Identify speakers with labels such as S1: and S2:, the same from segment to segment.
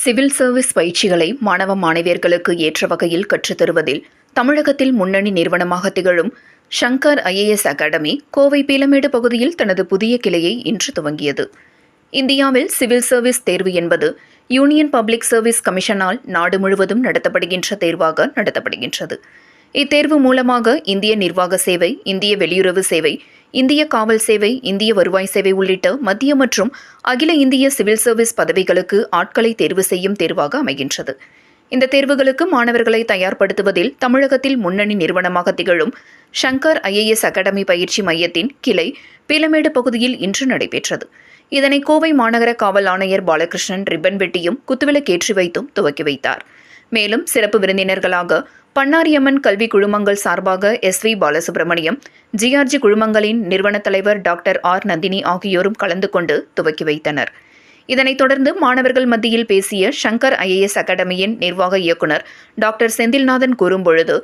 S1: Civil service பயிற்சிகளை மாணவ மாணவியர்களுக்கு ஏற்ற வகையில் கற்றுத்தருவதில் தமிழகத்தில் முன்னணி நிறுவனமாக திகழும் ஷங்கர் ஐஏஎஸ் அகாடமி கோவை பீலமேடு பகுதியில் தனது புதிய கிளையை இன்று துவங்கியது. இந்தியாவில் சிவில் சர்வீஸ் தேர்வு என்பது யூனியன் பப்ளிக் சர்வீஸ் கமிஷனால் நாடு முழுவதும் நடத்தப்படுகின்ற தேர்வாக நடத்தப்படுகின்றது. இத்தேர்வு மூலமாக இந்திய நிர்வாக சேவை இந்திய வெளியுறவு சேவை இந்திய காவல் சேவை இந்திய வருவாய் சேவை உள்ளிட்ட மத்திய மற்றும் அகில இந்திய சிவில் சர்வீஸ் பதவிகளுக்கு ஆட்களை தேர்வு செய்யும் தேர்வாக அமைகின்றது. இந்த தேர்வுகளுக்கு மாணவர்களை தயார்படுத்துவதில் தமிழகத்தில் முன்னணி நிறுவனமாக திகழும் ஷங்கர் ஐஏஎஸ் அகாடமி பயிற்சி மையத்தின் கிளை பீலமேடு பகுதியில் இன்று நடைபெற்றது. இதனை கோவை மாநகர காவல் ஆணையர் பாலகிருஷ்ணன் ரிப்பன் வெட்டியும் குத்துவிளக்கேற்றி வைத்தும் துவக்கி வைத்தார். மேலும் சிறப்பு விருந்தினர்களாக பன்னாரியம்மன் கல்வி குழுமங்கள் சார்பாக எஸ் வி பாலசுப்ரமணியம் ஜிஆர்ஜி குழுமங்களின் நிறுவன தலைவர் டாக்டர் ஆர் நந்தினி ஆகியோரும் கலந்து கொண்டு துவக்கி வைத்தனர். இதனைத் தொடர்ந்து மாணவர்கள் மத்தியில் பேசிய ஷங்கர் ஐஏஎஸ் அகாடமியின் நிர்வாக இயக்குனர் டாக்டர் செந்தில்நாதன் கூறும்பொழுது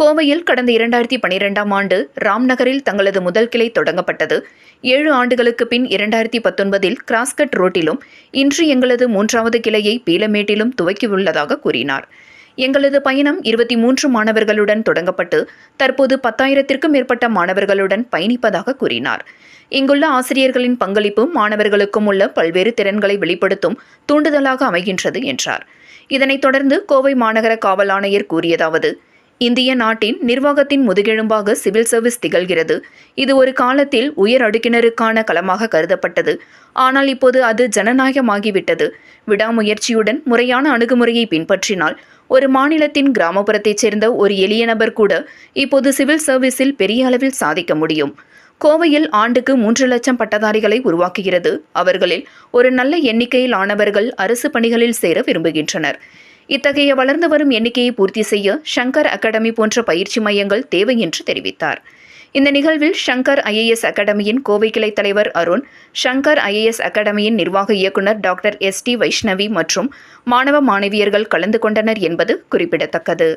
S1: கோவையில் கடந்த இரண்டாயிரத்தி பனிரெண்டாம் ஆண்டு ராம்நகரில் தங்களது முதல் கிளை தொடங்கப்பட்டது. ஏழு ஆண்டுகளுக்கு பின் இரண்டாயிரத்தி பத்தொன்பதில் கிராஸ்கட் ரோட்டிலும் இன்று எங்களது மூன்றாவது கிளையை பீலமேட்டிலும் துவக்கியுள்ளதாக கூறினார். எங்களது பயணம் இருபத்தி மூன்று மாணவர்களுடன் தொடங்கப்பட்டு தற்போது பத்தாயிரத்திற்கும் மேற்பட்ட மாணவர்களுடன் பயணிப்பதாக கூறினார். இங்குள்ள ஆசிரியர்களின் பங்களிப்பு மாணவர்களுக்கும் உள்ள பல்வேறு திறன்களை வெளிப்படுத்தும் தூண்டுதலாக அமைகின்றது என்றார். இதனைத் தொடர்ந்து கோவை மாநகர காவல் ஆணையர் கூறியதாவது இந்திய நாட்டின் நிர்வாகத்தின் முதுகெலும்பாக சிவில் சர்வீஸ் திகழ்கிறது. இது ஒரு காலத்தில் உயர் அடுக்கினருக்கான களமாக கருதப்பட்டது. ஆனால் இப்போது அது ஜனநாயகமாகிவிட்டது. விடாமுயற்சியுடன் முறையான அணுகுமுறையை பின்பற்றினால் ஒரு மாநிலத்தின் கிராமப்புறத்தைச் சேர்ந்த ஒரு எளிய நபர் கூட இப்போது சிவில் சர்வீஸில் பெரிய அளவில் சாதிக்க முடியும். கோவையில் ஆண்டுக்கு மூன்று லட்சம் பட்டதாரிகளை உருவாக்குகிறது. அவர்களில் ஒரு நல்ல எண்ணிக்கையில் ஆனவர்கள் அரசு பணிகளில் சேர விரும்புகின்றனர். இத்தகைய வளர்ந்து வரும் எண்ணிக்கையை பூர்த்தி செய்ய ஷங்கர் அகாடமி போன்ற பயிற்சி மையங்கள் தேவை என்று தெரிவித்தார். இந்த நிகழ்வில் ஷங்கர் ஐஏஎஸ் அகாடமியின் கோவை கிளை தலைவர் அருண் ஷங்கர் ஐஏஎஸ் அகாடமியின் நிர்வாக இயக்குனர் டாக்டர் எஸ் டி வைஷ்ணவி மற்றும் மாணவ மாணவியர்கள் கலந்து கொண்டனர் என்பது குறிப்பிடத்தக்கது.